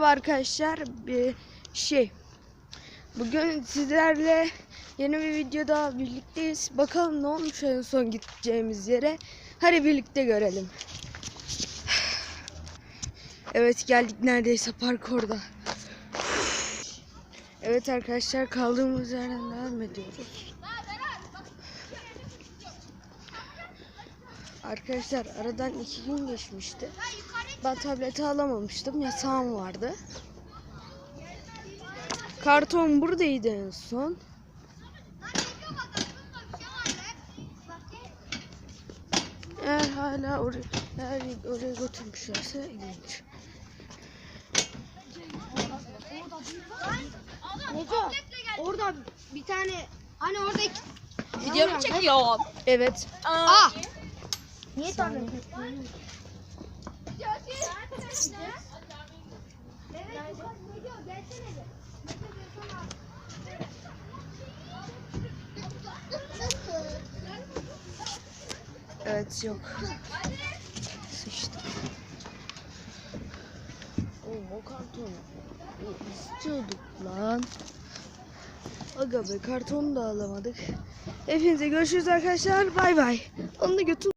Merhaba arkadaşlar. Bir şey. Bugün sizlerle yeni bir videoda birlikteyiz. Bakalım ne olmuş en son gideceğimiz yere. Hadi birlikte görelim. Evet geldik neredeyse parkurda. Evet arkadaşlar kaldığımız yerden devam ediyoruz. Arkadaşlar aradan iki gün geçmişti. Ben tableti alamamıştım. Yasağım vardı. Karton buradaydı en son. Eğer hala oraya, eğer oraya götürmüşlerse ilginç. Neco orada bir tane hani orada iki... Video mu çekiyor? Evet. Aa! Niye tablet? Evet yok. Sıçtık. O karton istiyorduk lan. Aga be kartonu da alamadık. Hepinize görüşürüz arkadaşlar. Bay bay. Onu da götür.